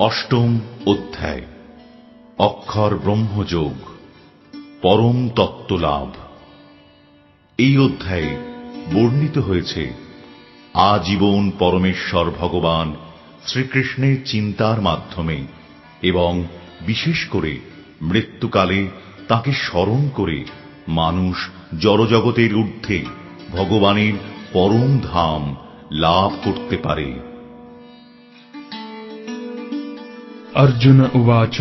অষ্টম অধ্যায়। অক্ষর ব্রহ্মযোগ। পরম তত্ত্ব লাভ এই অধ্যায়ে বর্ণিত হয়েছে, আজীবন পরমেশ্বর ভগবান শ্রীকৃষ্ণের চিন্তার মাধ্যমে এবং বিশেষ করে মৃত্যুকালে তাকে স্মরণ করে মানুষ জড়জগতের ঊর্ধ্বে ভগবানের পরম ধাম লাভ করতে পারে। अर्जुन उवाच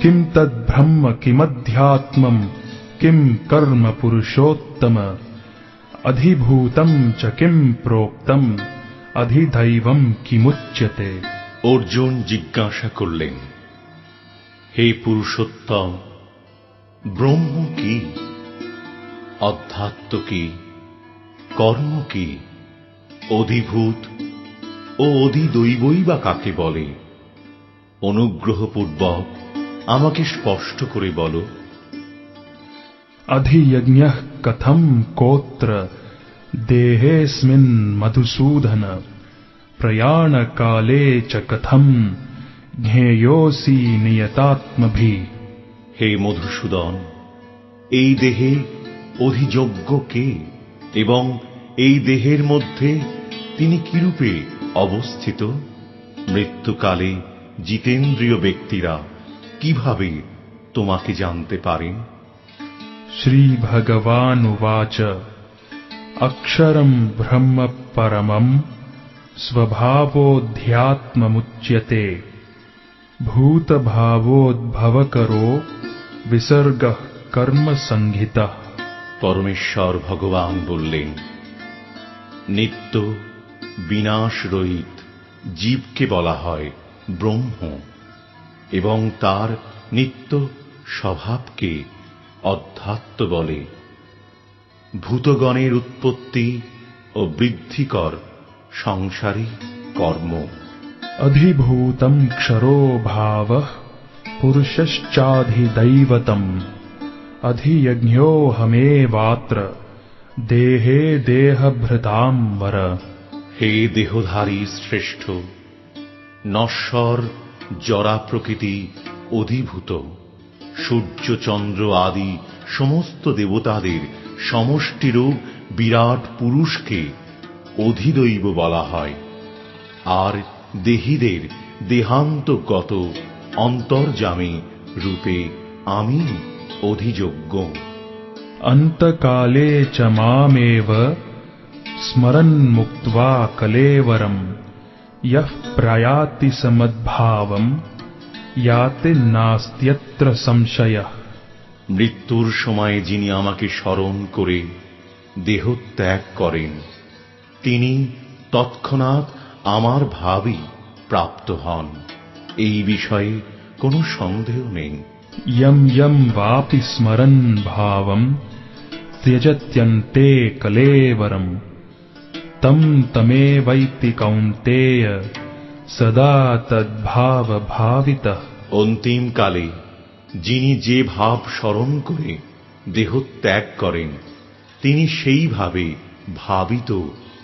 किं तद्ब्रह्म किमध्यात्मम् किं कर्म पुरुषोत्तम अधिभूतं च किं प्रोक्तम् अधिदैवम् किमुच्यते অর্জুন জিজ্ঞাসা করলেন হে পুরুষোত্তম ব্রহ্ম কি অধ্যাত্ম কি কর্ম কি অধিভূত ও অধিদৈবই বা কাকে বলে অনুগ্রহপূর্বক আমাকে স্পষ্ট করে বলো। অধিযজ্ঞ কথম কোত্র দেহেস্মিন মধুসূদন। প্রয়াণকালে চ কথম জ্ঞেয়োসি নিয়তাত্মভি। হে মধুসূদন এই দেহে অধিযোগ্য কে? এবং এই দেহের মধ্যে তিনি কিরূপে অবস্থিত? মৃত্যুকালে জিতেন্দ্রীয় ব্যক্তিরা কিভাবে তোমাকে জানতে পারেন श्रीभगवानुवाच अक्षरम् ब्रह्म परमम् स्वभावोऽध्यात्ममुच्यते भूतभावोद्भवकरो विसर्गः कर्मसङ्गितः পরমেশ্বর ভগবান বললেন নিত্য বিনাশ রহিত জীবকে বলা হয় ব্রহ্ম এবং তার নিত্য স্বভাবকে অধ্যাত্ম বলে। ভূতগণের উৎপত্তি ও বৃদ্ধিকর সংসারী কর্ম। অধিভূতম ক্ষরো ভাব পুরুষশ্চাধিদৈবতম। অধিয়জ্ঞোহমেবাত্র দেহে দেহভৃতাম্বর হে দেহধারী শ্রেষ্ঠ নশ্বর জরা প্রকৃতি অধিভূত। সূর্য চন্দ্র আদি সমস্ত দেবতাদের সমষ্টিরূপ বিরাট পুরুষকে অধিদৈব বলা হয়। আর দেহীদের দেহান্তগত অন্তর্জামে রূপে আমি অধিযোগ্য। অন্তকালে চ মামেব স্মরন্মুক্তা কলেবরম। यः प्रयाति समद्भावम् याति नास्त्यत्र संशयः মৃত্যুর সময় যিনি আমাকে স্মরণ করে দেহ ত্যাগ করেন তিনি তৎক্ষণাৎ আমার ভাবই প্রাপ্ত হন এই বিষয়ে কোনো সন্দেহ নেই यम् यम् वापि स्मरन् भावम् त्यजत्यन्ते कलेवरम् तम् तमेवैति कौन्तेय सदा तद्भावभावितः অন্তিমকালে যিনি যে ভাব স্মরণ করে দেহ ত্যাগ করেন তিনি সেইভাবে ভাবিত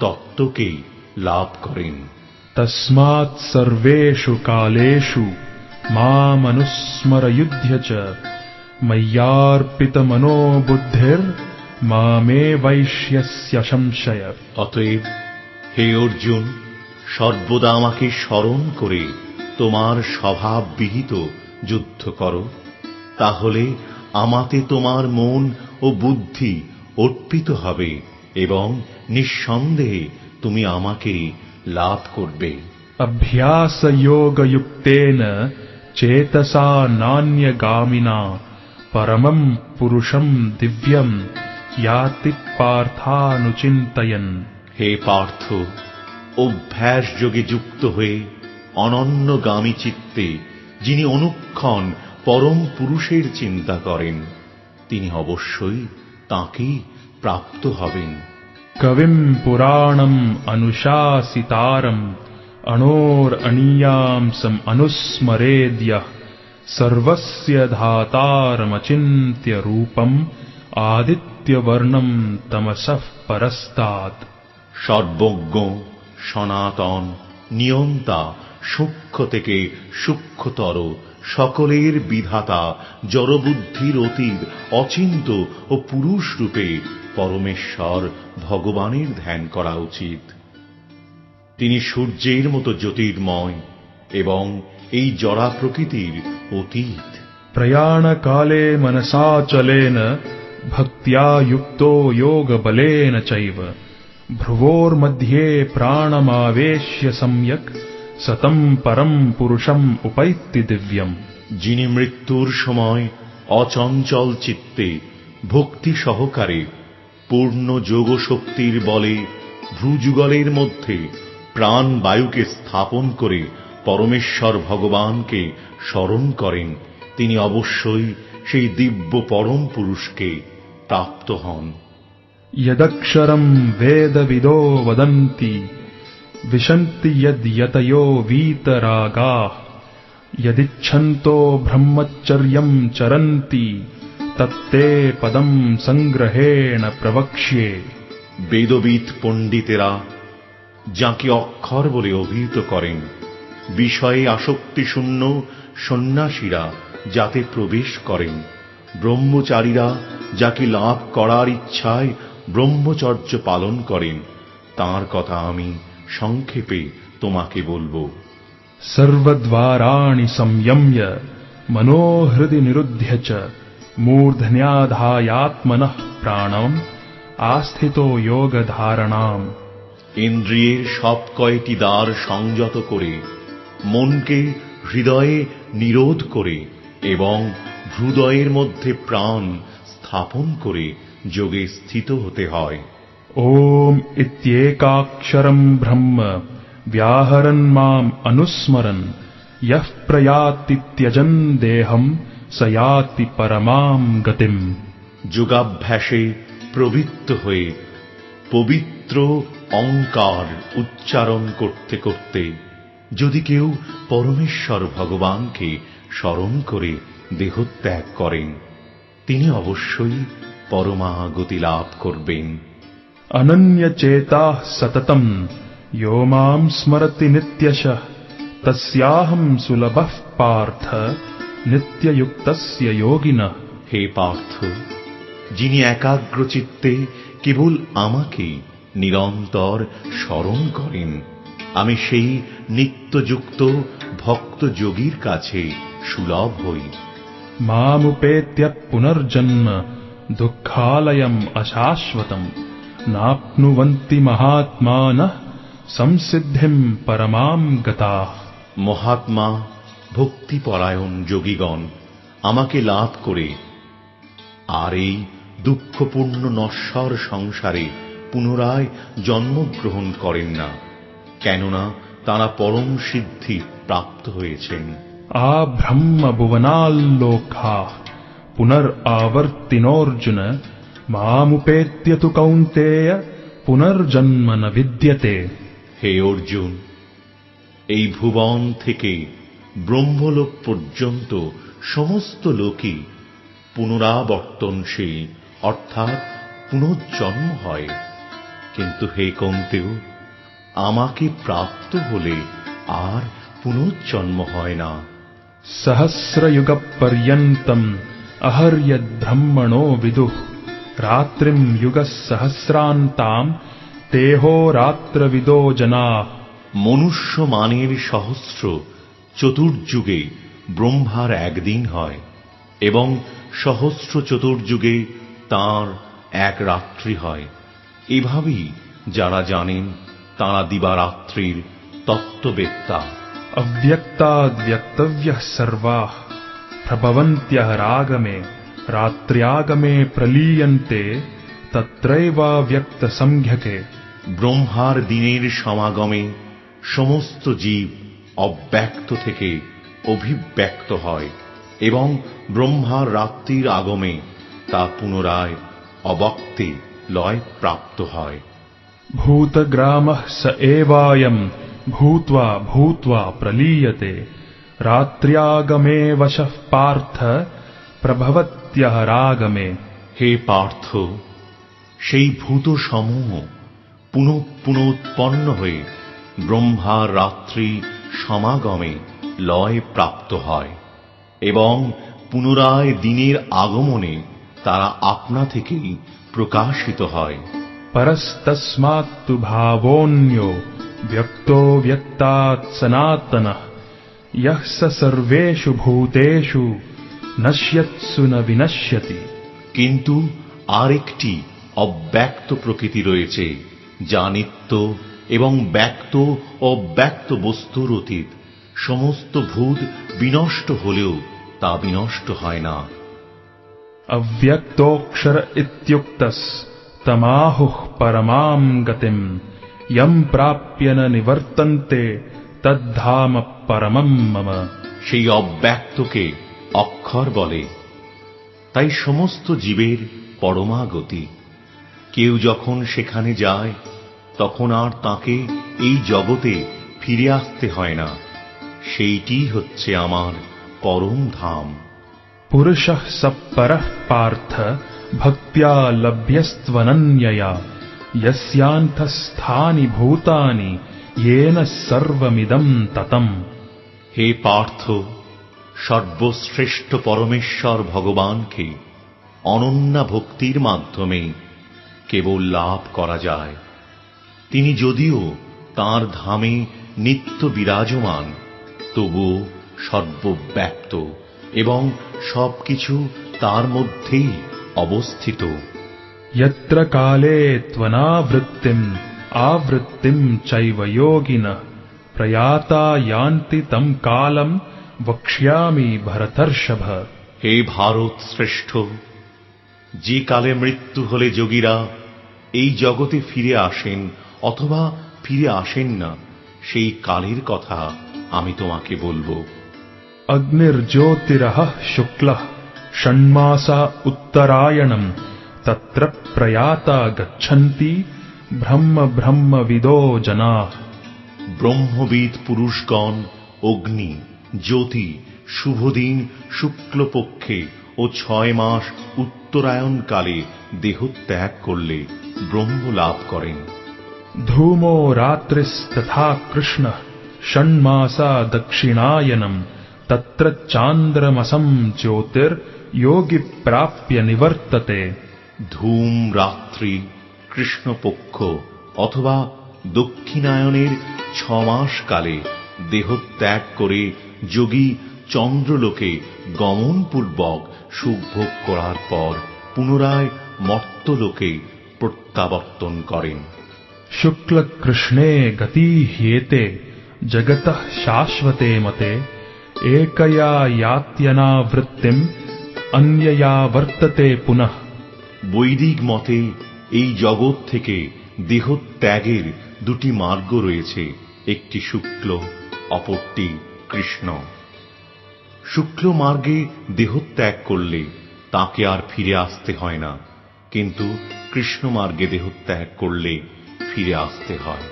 তত্ত্বকেই লাভ করেন तस्मात् सर्वेषु कालेषु मामनुस्मरयुध्य च मय्यार्पितमनो মামে বৈশ্য সংশয়। অতএব হে অর্জুন সর্বদা আমাকে স্মরণ করে তোমার স্বভাব বিহিত যুদ্ধ করো। তাহলে আমাতে তোমার মন ও বুদ্ধি অর্পিত হবে এবং নিঃসন্দেহে তুমি আমাকে লাভ করবে। অভ্যাস যোগযুক্তেন চেতসা নান্যগামিনা পরমম পুরুষম দিব্যম ইয়াতি পার্থানুচিন্তয়ন হে পার্থ অভ্যাস যোগে যুক্ত হয়ে অনন্যগামী চিত্তে যিনি অনুক্ষণ পরম পুরুষের চিন্তা করেন তিনি অবশ্যই তাঁকেই প্রাপ্ত হবেন। কবিম পুরাণম অনুশাসিতারম অনোর অনিয়াম অনুস্মরেদ্য। সর্বস্য ধাতারমচিন্ত্য রূপম আদিত্যবর্ণম তমসঃ পরস্তাৎ সর্বজ্ঞ সনাতন নিয়ন্তা সূক্ষ্ম থেকে সূক্ষ্মতর সকলের বিধাতা জড়বুদ্ধির অতীত অচিন্ত ও পুরুষ রূপে পরমেশ্বর ভগবানের ধ্যান করা উচিত। তিনি সূর্যের মতো জ্যোতির্ময় এবং এই জড়া প্রকৃতির অতীত। প্রয়াণকালে মনসা চলেন भक्त्या युक्तो योगबलेन चैव भ्रुवोर्मध्ये प्राणमावेश्य सम्यक् सतं परं पुरुषम् उपैत्ति दिव्यम् যিনি মৃত্যুর সময় অচঞ্চল চিত্তে ভক্তি সহকারে পূর্ণ যোগ শক্তির বলে ভ্রুযুগলের মধ্যে প্রাণ বায়ুকে স্থাপন করে পরমেশ্বর ভগবানকে স্মরণ করেন তিনি অবশ্যই সেই দিব্য পরম পুরুষকে প্রাপ্ত হন ইয়দক্ষরম বেদবিদো বদন্তি বিশন্তি ইয়দয়তয়ো বীতরাগা ইদিচ্ছন্তো ব্রহ্মচর্যম চরন্তি তত্তে পদম সংগ্রহেণ প্রবক্ষ্যে বেদবিদ পণ্ডিতেরা যাকে অক্ষর বলে অভিহিত করেন বিষয়ে আসক্তিশূন্য সন্ন্যাসীরা যাতে প্রবেশ করেন ব্রহ্মচারীরা যাকে লাভ করার ইচ্ছায় ব্রহ্মচর্য পালন করেন তার কথা আমি সংক্ষেপে তোমাকে বলব। সর্বদ্বারাণি সংযম্য মনোহৃদি নিরুদ্ধ্য চ মূর্ধন্যাধায়াত্মন প্রাণম আস্থিত যোগ যোগধারণাম। ইন্দ্রিয়ের সব কয়টি দ্বার সংযত করে মনকে হৃদয়ে নিরোধ করে এবং হৃদয়ের মধ্যে প্রাণ স্থাপন করে যোগে স্থিত হতে হয় ॐ इत्येकाक्षरम् ब्रह्म व्याहरन् माम् अनुस्मरन् यः प्रयात्तित्यजन् देहम् स याति परमाम् गतिम् যোগাভ্যাসে প্রবৃত্ত হয়ে পবিত্র অঙ্কার উচ্চারণ করতে করতে যদি কেউ পরমেশ্বর ভগবানকে স্মরণ করে দেহত্যাগ করেন। তিনি অবশ্যই পরমাগতি লাভ করবেন। অনন্য চেতা সততম। ইো মাম স্মরতি নিত্যশ। তস্যাহম সুলভ পার্থ। নিত্যযুক্ত যোগিন। হে পার্থ যিনি একাগ্র চিত্তে কেবল আমাকে নিরন্তর স্মরণ করেন আমি সেই নিত্যযুক্ত ভক্ত যোগীর কাছে সুলভ হই। মামুপেত্য পুনর্জন্ম দুঃখালয়ম অশাশ্বতম নাপ্নুবন্তি মহাত্মান সংসিদ্ধিম পরমাম গতা মহাত্মা ভক্তিপরায়ণ যোগীগণ, আমাকে লাভ করে আর এই দুঃখপূর্ণ নশ্বর সংসারে পুনরায় জন্মগ্রহণ করেন না, কেননা তারা পরম সিদ্ধি প্রাপ্ত হয়েছেন। ಆ ಬ್ರಹ್ಮ ಭುವನಾಲ್ಲೋಕ ಪುನರ್ ಆವರ್ತಿನೋರ್ಜುನ ಮಾಮುಪೇತ್ಯತು ಕೌಂತೆಯ পুনর্জন্মন বিদ্যতে। হে অর্জুন, এই ভুবন থেকে ব্রহ্মলোক পর্যন্ত সমস্ত লোকই পুনরাবর্তনশীল, অর্থাৎ পুনর্জন্ম হয়। কিন্তু হে কন্তেও আমাকে প্রাপ্ত হলে আর পুনর্জন্ম হয় না। सहस्रयुगपर्यन्तम् अहर्यद्ब्रह्मणो विदुः रात्रिम् युगः सहस्रान्ताम् तेहोरात्रविदो जनाः মনুষ্য মানের সহস্র চতুর্যুগে ব্রহ্মার একদিন হয় এবং সহস্র চতুর্যুগে তার এক রাত্রি হয় এভাবেই যারা জানেন তারা দিবারাত্রির তত্ত্ববেত্তা अव्यक्ताद्व्यक्तव्यः सर्वाः प्रभवन्त्यः रागमे रात्र्यागमे प्रलीयन्ते तत्रैवाव्यक्तसंज्ञके ব্রহ্মার দিনের সমাগমে সমস্ত জীব অব্যক্ত থেকে অভিব্যক্ত হয় এবং ব্রহ্মার রাত্রির আগমে তা পুনরায় অবক্তে লয় প্রাপ্ত হয় भूतग्रामः स एवायम् भूत्वा भूत्वा प्रलीयते रात्र्यागमे वशः पार्थ प्रभवत्यः रागमे হে পার্থ সেই ভূত সমূহ পুনঃ পুনঃ উৎপন্ন হয়ে ব্রহ্মার রাত্রি সমাগমে লয় প্রাপ্ত হয় এবং পুনরায় দিনের আগমনে তারা আপনা থেকেই প্রকাশিত হয় परस्तस्मात्तु भावोऽन्यो व्यक्तो व्यक्तात् सनातनः यः स सर्वेषु भूतेषु नश्यत्सु न विनश्यति কিন্তু আরেকটি অব্যক্ত প্রকৃতি রয়েছে যা নিত্য এবং ব্যক্ত ও অব্যক্ত বস্তুর অতীত সমস্ত ভূত বিনষ্ট হলেও তা বিনষ্ট হয় না अव्यक्तोऽक्षर इत्युक्तस्तमाहुः परमाम् गतिम् ইম প্রাপ্য না নিবর্তন্তে তদ্ধাম পরমম মম সেই অব্যক্তকে অক্ষর বলে। তাই সমস্ত জীবের পরমাগতি। কেউ যখন সেখানে যায় তখন আর তাকে এই জগতে ফিরে আসতে হয় না। সেইটি হচ্ছে আমার পরম ধাম। পুরুষ সপর পার্থ ভক্তিয়া লভ্যস্তনন্যয়া ইয়স্যান্তস্থানি ভূতানি ইয়েন সর্বমিদম ততম হে পার্থ সর্বশ্রেষ্ঠ পরমেশ্বর ভগবানকে অনন্যা ভক্তির মাধ্যমে কেবল লাভ করা যায়। তিনি যদিও তার ধামে নিত্য বিরাজমান, তবুও সর্বব্যাপ্ত এবং সবকিছু তার মধ্যেই অবস্থিত। यत्र काले त्वनावृत्तिम् आवृत्तिम् चैव योगिनः प्रयाता यान्ति तम् कालम् वक्ष्यामि भरतर्षभ হে ভারত শ্রেষ্ঠ যে কালে মৃত্যু হলে যোগীরা এই জগতে ফিরে আসেন অথবা ফিরে আসেন না সেই কালের কথা আমি তোমাকে বলবো अग्निर्ज्योतिरः शुक्लः षण्मासा उत्तरायणम् तत्र प्रयाता गच्छन्ति ब्रह्म ब्रह्मविदो जनाः ব্রহ্মবিদ পুরুষগণ অগ্নি জ্যোতি শুভদিন শুক্লপক্ষে ও ছয় মাস উত্তরায়ণ কালে দেহ ত্যাগ করলে ব্রহ্ম লাভ করেন धूमो रात्रिस्तथा कृष्णः षण्मासा दक्षिणायनम् तत्र चान्द्रमसम् ज्योतिर्योगि प्राप्य निवर्तते ধূম রাত্রি কৃষ্ণপক্ষ অথবা দক্ষিণায়নের ছমাস কালে দেহ ত্যাগ করে যোগী চন্দ্রলোকে গমনপূর্বক সুখভোগ করার পর পুনরায় মর্তলোকে প্রত্যাবর্তন করেন। শুক্ল কৃষ্ণে গতি হিয়েতে, জগত শাশ্বতে মতে একয়া ইয়াত্যনাবৃত্তিম অন্যয়া বর্ততে পুনঃ। বৈদিক মতে এই জগৎ থেকে দেহত্যাগের দুটি মার্গ রয়েছে, একটি শুক্ল, অপরটি কৃষ্ণ। শুক্ল মার্গে দেহত্যাগ করলে তাকে আর ফিরে আসতে হয় না, কিন্তু কৃষ্ণ মার্গে দেহত্যাগ করলে ফিরে আসতে হয়।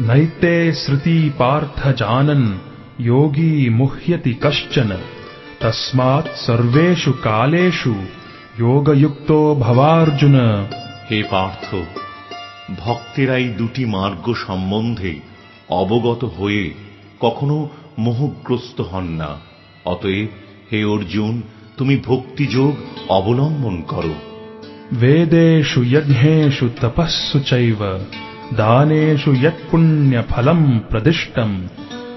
নৈতে শ্রুতি পার্থ জানন, যোগী মুহ্যতি কশ্চন, তস্মাৎ সর্বেষু কালেষু যোগযুক্ত ভবার্জুন হে পার্থ ভক্তেরাই দুটি মার্গ সম্বন্ধে অবগত হয়ে কখনো মোহগ্রস্ত হন না। অতএব হে অর্জুন তুমি ভক্তিযোগ অবলম্বন করো। বেদেশু যজ্ঞেষু তপস্সু চৈব দানেষু যৎপুণ্য ফলম প্রদিষ্টম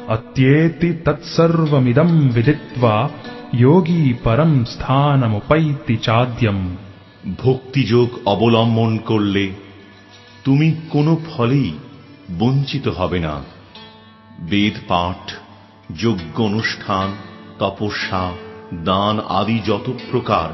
অত্যেতি তৎসর্বমিদম বিদিত্বা যোগী পরম স্থানমুপৈতি চাদ্যম ভক্তিযোগ অবলম্বন করলে তুমি কোনো ফলেই বঞ্চিত হবে না। বেদ পাঠ যোগ্য অনুষ্ঠান, তপস্যা, দান আদি যত প্রকার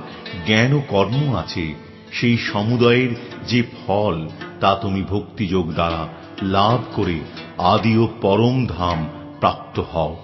জ্ঞান ও কর্ম আছে, সেই সমুদয়ের যে ফল, তা তুমি ভক্তিযোগ দ্বারা লাভ করে আদি ও পরম ধাম প্রাপ্ত হও।